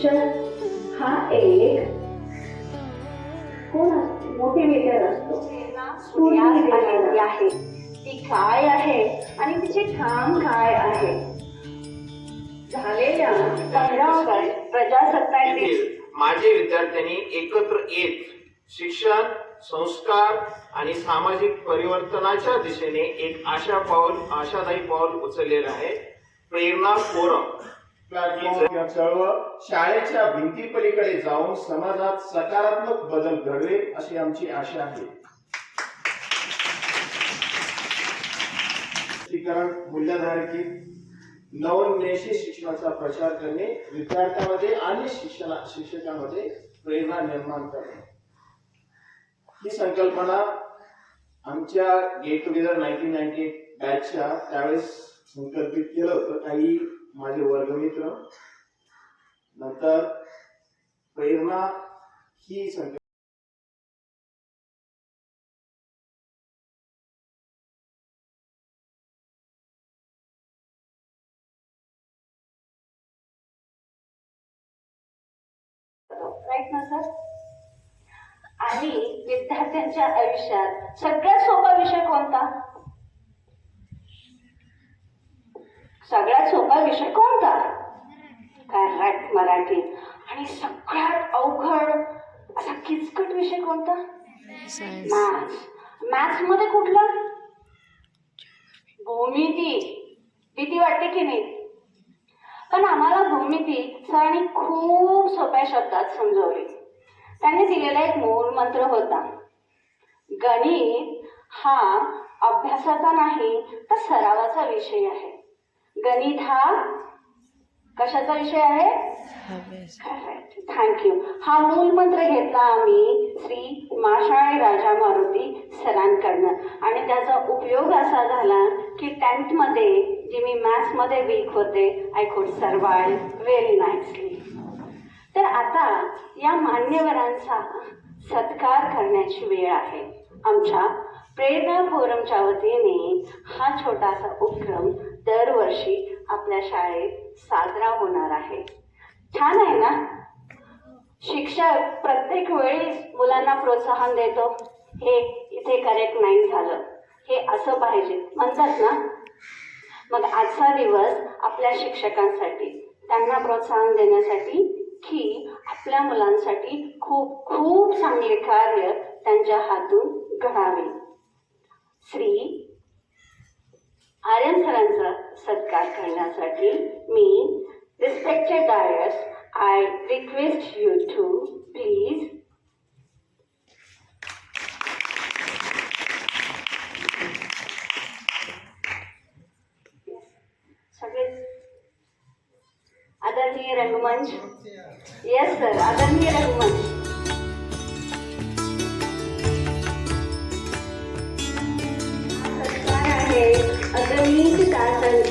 शिक्षण हा एक कोण असतो? मोटिवेटर असतो. आहे. ती काय आहे? आणि तिचे काम काय आहे? झालेल्या पंधरा ऑगस्ट प्रजासत्ताक दिन माझे विद्यार्थ्यांनी एकत्र येत शिक्षण संस्कार आणि सामाजिक परिवर्तनाच्या दिशेने एक आशा पाऊल आशादायी पाऊल उचललेलं आहे. प्रेरणा फोरम. या चळवळ शाळेच्या भिंतीपलीकडे जाऊन समाजात सकारात्मक बदल घडवेल अशी आमची आशा आहे. मूल्यधारकी नवोन्मेषी शिक्षणाचा प्रचार करणे विद्यार्थ्यांमध्ये आणि शिक्षणा शिक्षकांमध्ये प्रेरणा निर्माण करणे. ही संकल्पना आमच्या get together nineteen ninety eight बॅचच्या त्यावेळेस संकल्पित केलं होतं. काही माझे वर्गमित्र. नंतर प्रेरणा ही संख्या. राईट ना सर आणि विद्यार्थ्यांच्या आयुष्यात सगळ्यात सोपा विषय कोणता? सगळ्यात सोपा विषय कोणता? करेक्ट मराठी. आणि सगळ्यात अवघड असा किचकट विषय कोणता? मॅथ्स मॅथ्समध्ये कुठला? भूमिती. भीती वाटते की नाही? पण आम्हाला भूमिती सरांनी खूप सोप्या शब्दात समजवली. त्यांनी दिलेला एक मूळ मंत्र होता. गणित हा अभ्यासाचा नाही तर सरावाचा विषय आहे. गणित हा कशाचा विषय आहे? थँक्यू हा मूल मंत्र घेतला आम्ही श्री माशाळे राजा मारुती सरांकडनं. आणि त्याचा उपयोग असा झाला की टेन्थमध्ये जे मी मॅथ्समध्ये वीक होते आय कुड सर्वाइव्ह व्हेरी नाईसली तर आता या मान्यवरांचा सत्कार करण्याची वेळ आहे. आमच्या प्रेरणा फोरमच्या वतीने हा छोटासा उपक्रम दरवर्षी आपल्या शाळेत साजरा होणार आहे. छान आहे ना? शिक्षक प्रत्येक वेळीच मुलांना प्रोत्साहन देतो. हे इथे करेक्ट नाही झालं. हे असं पाहिजे. म्हणतात ना? मग आजचा दिवस आपल्या शिक्षकांसाठी त्यांना प्रोत्साहन देण्यासाठी की आपल्या मुलांसाठी खूप खूप चांगले कार्य त्यांच्या हातून घडावे. श्री आर्यन सरांचा सत्कार करण्यासाठी मी respected dears I request you to please सगळे आदरणीय रंगमंच येस सर आदरणीय रंगमंच आहे अगणित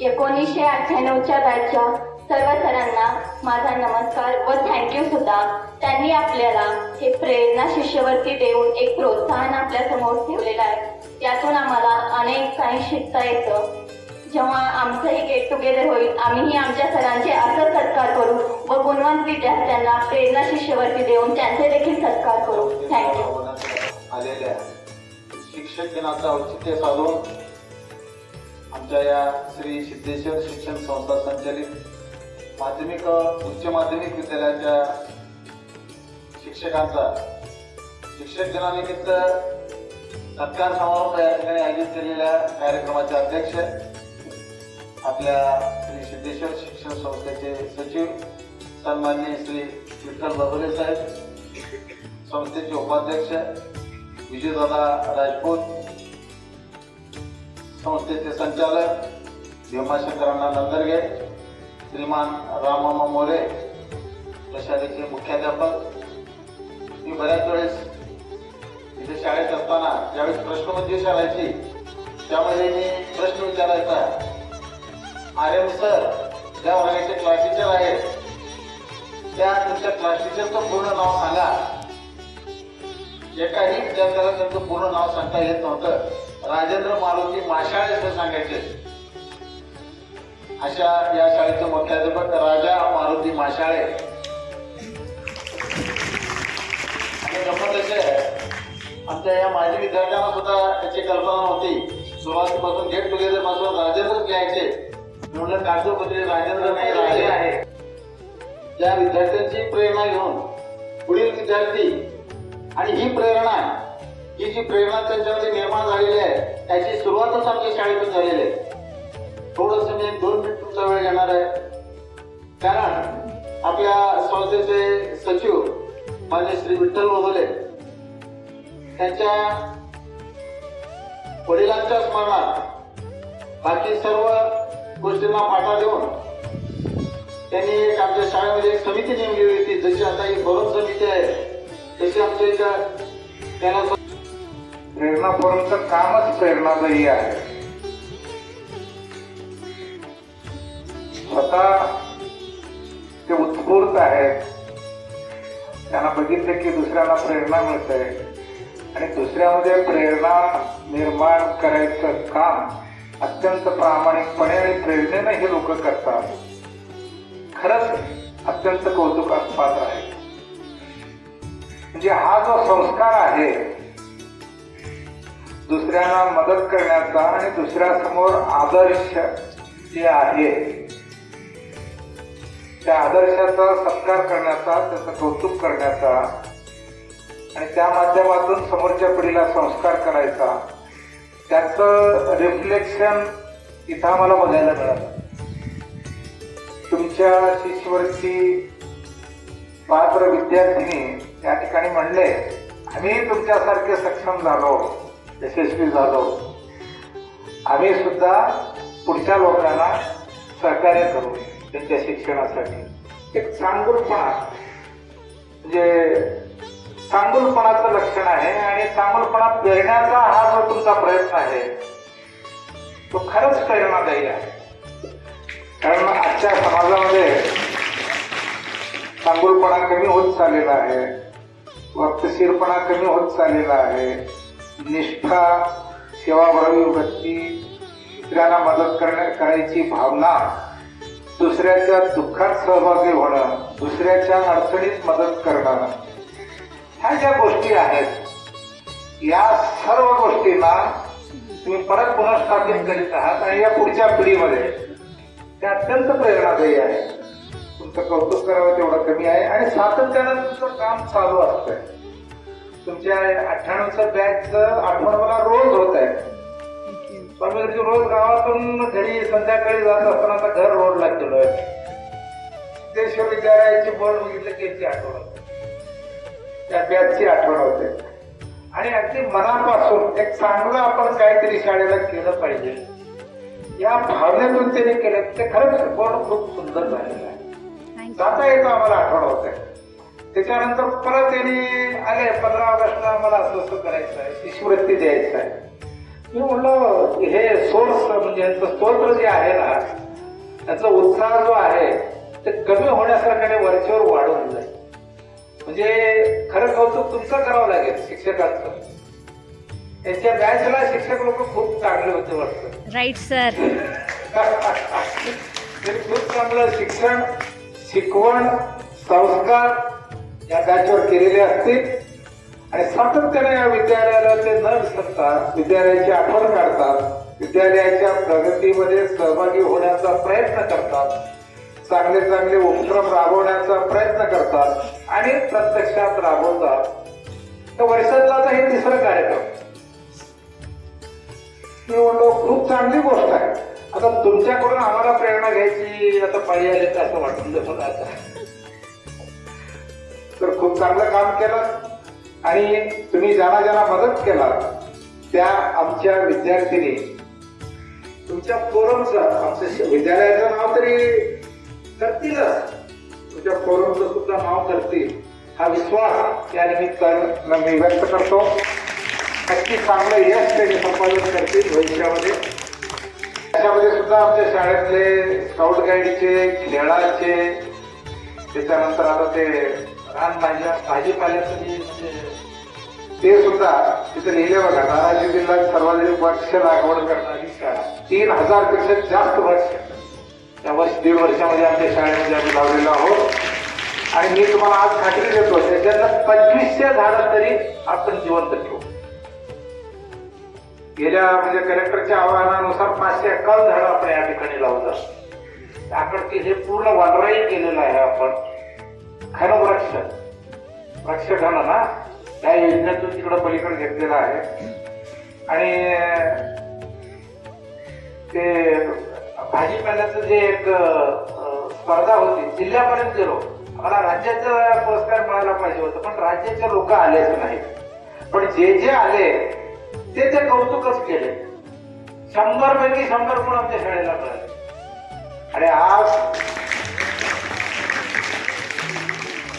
एकोणीसशे अठ्ठ्याण्णवच्या बॅचच्या सर्व सरांना माझा नमस्कार व थँक्यू सुद्धा. त्यांनी आपल्याला हे प्रेरणा शिष्यवृत्ती देऊन एक प्रोत्साहन आपल्यासमोर ठेवलेलं आहे. त्यातून आम्हाला अनेक काही शिकता येतं. जेव्हा आमचंही गेट टुगेदर होईल आम्हीही आमच्या सरांचे असं सत्कार करू व गुणवंत विद्यार्थ्यांना प्रेरणा शिष्यवृत्ती देऊन त्यांचे देखील सत्कार करू. थँक्यू आलेल्या शिक्षक दिनाचं औचित्य साधून आमच्या या श्री सिद्धेश्वर शिक्षण संस्था संचालित माध्यमिक व उच्च माध्यमिक विद्यालयाच्या शिक्षकांचा शिक्षक दिनानिमित्त सत्कार समारोह या ठिकाणी आयोजित केलेल्या कार्यक्रमाचे अध्यक्ष आपल्या श्री सिद्धेश्वर शिक्षण संस्थेचे सचिव सन्मान्य श्री विठ्ठल बदोले साहेब संस्थेचे उपाध्यक्ष विजयदादा राजपूत संस्थेचे संचालक भीमाशंकरांना नंदरगे श्रीमान रामामा मोरे प्रशालेचे मुख्याध्यापक. मी बऱ्याच वेळेस इथे शाळेत असताना ज्यावेळेस प्रश्नमंजुषा म्हणजे शाळायची त्यामध्ये मी प्रश्न विचारायचा. आर एम सर ज्या वर्गाचे क्लास टीचर आहेत त्या तुमच्या क्लास टीचरचं पूर्ण नाव सांगा. एकाही विद्यार्थ्याला त्यांचं पूर्ण नाव सांगता येत नव्हतं. राजेंद्र मारुती माशाळे असं सांगायचे अशा या शाळेचे मुख्याध्यापक राजा मारुती माशाळे. आणि गंमत आहे, आमच्या या माजी विद्यार्थ्यांना सुद्धा याची कल्पना नव्हती सुरुवातीपासून गेट टुगेदरपासून राजेंद्र लिहायचे मी म्हणलं कागदोपत्री राजेंद्र नाही राजे आहे. त्या विद्यार्थ्यांची प्रेरणा घेऊन पुढील विद्यार्थी आणि ही प्रेरणा ही जी प्रेरणा त्यांच्यामध्ये निर्माण झालेली आहे त्याची सुरुवातच आमच्या शाळेतून झालेली आहे. थोडस मी दोन मिनिट तुमचा वेळ घेणार आहे. कारण आपल्या संस्थेचे सचिव मान्य श्री विठ्ठल बोधले त्यांच्या वडिलांच्या स्मरणात बाकी सर्व गोष्टींना फाटा देऊन त्यांनी एक आमच्या शाळेमध्ये एक समिती नेमली होती जशी आता ही भरून समिती आहे तशी आमच्या इथं त्याला प्रेरणापूर्वकचं कामच प्रेरणादायी आहे. स्वतः ते उत्स्फूर्त आहेत त्यांना बघितलं की दुसऱ्याला प्रेरणा मिळते. आणि दुसऱ्यामध्ये प्रेरणा निर्माण करायचं काम अत्यंत प्रामाणिकपणे आणि प्रेरणेने हे लोक करतात. खरंच अत्यंत कौतुकास्पद आहे. म्हणजे हा जो संस्कार आहे दुसऱ्यांना मदत करण्याचा आणि दुसऱ्यासमोर आदर्श जे आहे त्या आदर्शाचा सत्कार करण्याचा त्याचं कौतुक करण्याचा आणि त्या माध्यमातून समोरच्या पिढीला संस्कार करायचा त्याचं रिफ्लेक्शन इथं आम्हाला बघायला मिळालं. तुमच्या शिष्यवृत्ती पात्र विद्यार्थिनी या ठिकाणी म्हणले आम्ही तुमच्यासारखे सक्षम झालो. यशस्वी झालो. आम्ही सुद्धा पुढच्या लोकांना सहकार्य करू त्यांच्या शिक्षणासाठी. एक चांगुलपणा म्हणजे चांगुलपणाचं लक्षण आहे आणि चांगुलपणा पेरण्याचा हा जो तुमचा प्रयत्न आहे तो खरंच प्रेरणादायी आहे. कारण आजच्या समाजामध्ये चांगुलपणा कमी होत चाललेला आहे वक्तशीरपणा कमी होत चाललेला आहे. निष्ठा सेवाभावी वृत्ती दुसऱ्यांना मदत करण्या करायची भावना दुसऱ्याच्या दुःखात सहभागी होणं दुसऱ्याच्या अडचणीत मदत करणं. ह्या ज्या गोष्टी आहेत या सर्व गोष्टींना तुम्ही परत पुनर्स्थापित करीत आहात आणि या पुढच्या पिढीमध्ये ते अत्यंत प्रेरणादायी आहे. तुमचं कौतुक करावं तेवढं कमी आहे आणि सातत्यानं तुमचं काम चालू असतंय. तुमच्या अठ्ठ्याण्णवचं बॅचचं आठवण मला रोज होत आहे. स्वामीजी रोज गावातून घरी संध्याकाळी जात असताना आता घर रोडला गेलोय. सिद्धेश्वर विद्यालयाची बोर्ड बघितलं की याची आठवण होते. त्या बॅचची आठवण होते. आणि अगदी मनापासून एक चांगलं आपण काहीतरी शाळेला केलं पाहिजे. या भावनेतून त्याने केलं. ते खरंच बोर्ड खूप सुंदर झालेलं आहे. जाता येतं आम्हाला आठवण होत. आहे त्याच्यानंतर परत त्यांनी आले पंधरा ऑगस्टला आम्हाला असं असं करायचं आहे शिष्यवृत्ती द्यायचं आहे. मी म्हणलं हे सोर्स म्हणजे यांचं स्तोत्र जे आहे ना त्याचा उत्साह जो आहे ते कमी होण्यासारख्याने वरचेवर वाढून जाईल. म्हणजे खरं कौतुक तुमचं करावं लागेल शिक्षकाचं. याच्या बॅचला शिक्षक लोक खूप चांगले होते वाटतं. राईट सर खूप चांगलं शिक्षण शिकवण संस्कार या बॅचवर केलेले असतील. आणि सातत्याने या विद्यालयाला ते न विसरता विद्यालयाची आठवण काढतात विद्यालयाच्या प्रगतीमध्ये सहभागी होण्याचा प्रयत्न करतात चांगले चांगले उपक्रम राबवण्याचा प्रयत्न करतात आणि प्रत्यक्षात राबवतात. तर वर्षातला हे तिसरं कार्यक्रम. मी म्हणलो खूप चांगली गोष्ट आहे. आता तुमच्याकडून आम्हाला प्रेरणा घ्यायची आता पायी आले तर असं वाटून जसं आता. तर खूप चांगलं काम केलं आणि तुम्ही ज्यांना ज्यांना मदत केला त्या आमच्या विद्यार्थिनी तुमच्या फोरमचं आमच्या विद्यालयाचं नाव तरी करतीलच तुमच्या फोरमचं सुद्धा नाव करतील हा विश्वास या निमित्तानं मी व्यक्त करतो. नक्की चांगलं यश ते संपादन करतील भविष्यामध्ये. त्याच्यामध्ये सुद्धा आमच्या शाळेतले स्काउट गाईडचे खेळाचे त्याच्यानंतर आता ते रान भाज्या भाजीपाल्याचं जे म्हणजे ते सुद्धा तिथे लिहिले बघा. धाराशिव सर्वाधिक वृक्ष लागवड करणारी शाळा. तीन हजारपेक्षा जास्त वर्ष. त्या वर्ष दीड वर्षामध्ये आमच्या शाळेमध्ये आम्ही लावलेलो आहोत. आणि मी तुम्हाला आज खात्री देतो त्याच्यातनं पंचवीसशे झाडं तरी आपण जिवंत ठेवू. गेल्या म्हणजे कलेक्टरच्या आवाहनानुसार पाचशे एकावन्न झाडं आपण या ठिकाणी लावतात त्याकडचे हे पूर्ण वनराई केलेलं आहे आपण. खनवृक्ष वृक्ष झालं ना? त्या योजनेतून तिकडं पलीकडे घेतलेलं आहे. आणि ते भाजीपाल्याचं जे एक स्पर्धा होती जिल्ह्यापर्यंत गेलो मला राज्याचा पुरस्कार मिळायला पाहिजे होतं पण राज्याचे लोक आलेच नाही पण जे जे आले ते ते कौतुकच केले. शंभर पैकी शंभर गुण आमच्या शाळेला मिळाले. आणि आज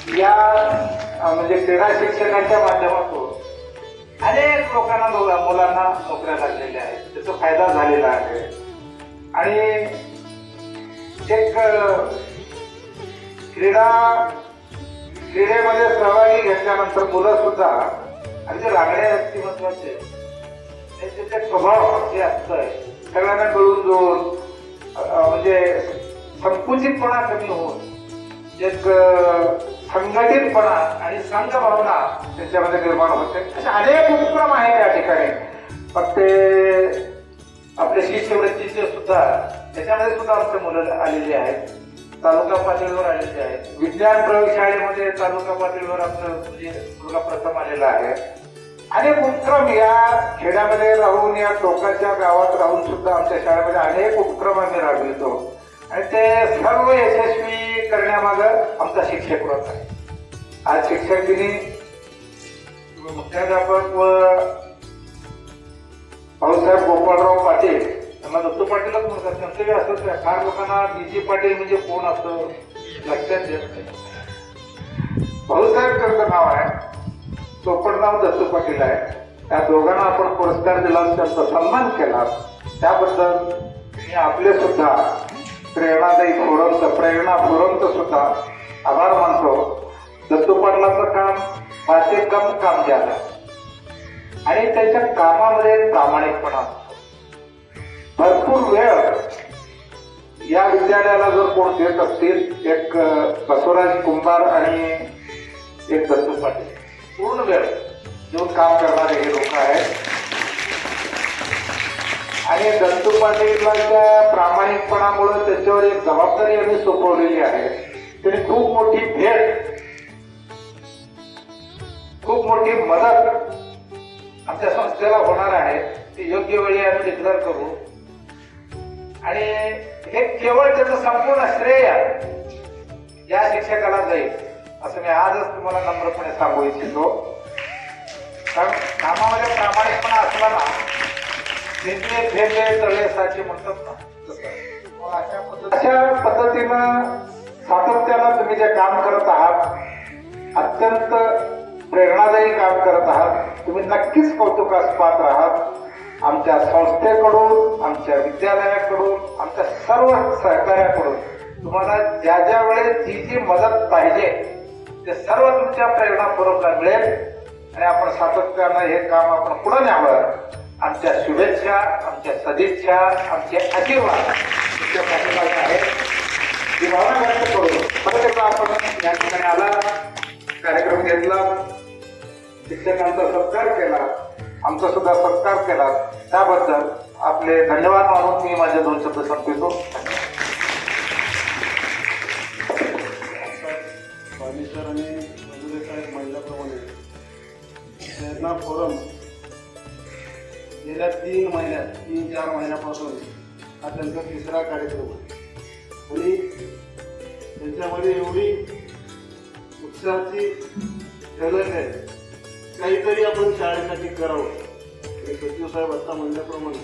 या म्हणजे क्रीडा शिक्षकांच्या माध्यमातून अनेक लोकांना मुलांना नोकऱ्या लागलेल्या आहेत. त्याचा फायदा झालेला आहे. आणि एक क्रीडा क्रीडेमध्ये सहभागी घेतल्यानंतर मुलं सुद्धा अगदी लागण्या व्यक्तिमत्वाचे त्याचे स्वभाव जे असतं सगळ्यांना कळून जुळून म्हणजे संकुचितपणा कमी होऊन एक संघटितपणा आणि संघ भावना त्याच्यामध्ये निर्माण होते. असे अनेक उपक्रम आहेत या ठिकाणी. मग ते आपले शिष्यवृत्तीचे सुद्धा त्याच्यामध्ये सुद्धा आमचे मुलं आलेली आहेत. तालुका पातळीवर आलेले आहेत. विज्ञान प्रयोगशाळेमध्ये तालुका पातळीवर आमचं म्हणजे मुलगा प्रथम आलेला आहे. अनेक उपक्रम या खेड्यामध्ये राहून या टोकाच्या गावात राहून सुद्धा आमच्या शाळेमध्ये अनेक उपक्रम आम्ही राबवितो. आणि ते सर्व यशस्वी करण्यामागं आमचा शिक्षक होत. आहे आज शिक्षक दिनी मुख्याध्यापक व भाऊसाहेब गोपाळराव पाटील त्यांना दत्तू पाटीलच म्हणतात. त्यांचं बी असंच आहे. फार लोकांना डीजी पाटील म्हणजे कोण असं लक्षात येत नाही. भाऊसाहेब त्यांचं नाव आहे. चोपड नाव दत्तू पाटील आहे. त्या दोघांना आपण पुरस्कार दिला त्यांचा सन्मान केला. त्याबद्दल मी आपले सुद्धा प्रेरणादायी फोरमचं प्रेरणा फोरमचं सुद्धा आभार मानतो. दत्तू पाटलाचं काम बातेकम काम झालं आणि त्याच्या कामामध्ये प्रामाणिकपणा असतो. भरपूर वेळ या विद्यालयाला जर कोण देत असतील एक बसवराज कुंभार आणि एक दत्तू पाटील. पूर्ण वेळ देऊन काम करणारे हे लोक आहेत. आणि दत्तू पाटीलांच्या प्रामाणिकपणामुळे त्याच्यावर एक जबाबदारी आम्ही सोपवलेली आहे. त्यांनी खूप मोठी भेट खूप मोठी मदत आमच्या संस्थेला होणार आहे. ती योग्य वेळी आम्ही डिक्लेअर करू. आणि हे केवळ त्याचं संपूर्ण श्रेय या शिक्षकाला जाईल असं मी आजच तुम्हाला नम्रपणे सांगू इच्छितो. कारण कामामध्ये प्रामाणिकपणा असला ना निंदले फेरले तळे साचे म्हणतात ना. अशा पद्धत- अशा पद्धतीनं सातत्यानं तुम्ही जे काम करत आहात अत्यंत प्रेरणादायी काम करत आहात तुम्ही नक्कीच कौतुकास पात्र आहात आमच्या संस्थेकडून आमच्या विद्यालयाकडून आमच्या सर्व सहकार्याकडून तुम्हाला ज्या ज्या वेळेस जी जी मदत पाहिजे ते सर्व तुमच्या प्रेरणापूर्वक मिळेल आणि आपण सातत्यानं हे काम आपण पुढे न्यावं. आमच्या शुभेच्छा आमच्या सदिच्छा आमचे आशीर्वाद. तुमच्या पाठीमागे आहेत ही भावना व्यक्त करू. परत एकदा आपण या ठिकाणी आला कार्यक्रम घेतला शिक्षकांचा सत्कार केला आमचा सुद्धा सत्कार केला. त्याबद्दल आपले धन्यवाद मानून मी माझे दोन शब्द संपवितो. पाणीसर आणि मजुरे साहेब प्रेरणा फोरम गेल्या तीन महिन्यात तीन चार महिन्यापासून हा त्यांचा तिसरा कार्यक्रम आहे. आणि त्यांच्यामध्ये एवढी उत्साहाची झलक आहे. काहीतरी आपण शाळेसाठी करावं. आणि सचिव साहेब आता म्हणल्याप्रमाणे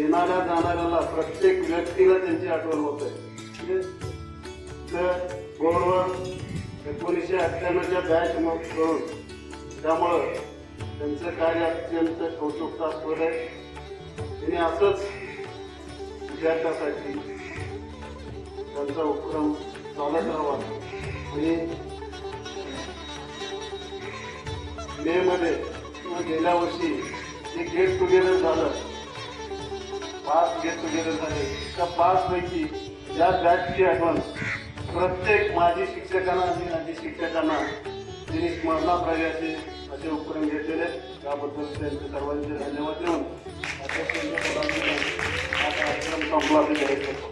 येणाऱ्या जाणाऱ्याला प्रत्येक व्यक्तीला त्यांची आठवण होत आहे. तर गोडवर एकोणीसशे अठ्ठ्याण्णवच्या बॅच मग करून त्यामुळं त्यांचं कार्य अत्यंत कौतुकास्पद आहे. त्यांनी असंच विद्यार्थ्यासाठी त्यांचा उपक्रम चालत राहावा. आणि मे मध्ये किंवा गेल्या वर्षी जे गेट टुगेदर झालं पाच गेट टुगेदर झाले त्या पाच पैकी या बॅचची आठवण प्रत्येक माजी शिक्षकांना आणि माजी शिक्षकांना त्यांनी स्मरणात असे असे उपक्रम घेतलेले आहेत. त्याबद्दल त्यांचे सर्वांचे धन्यवाद देऊन आता कार्यक्रम संपला असे जाहीर करतो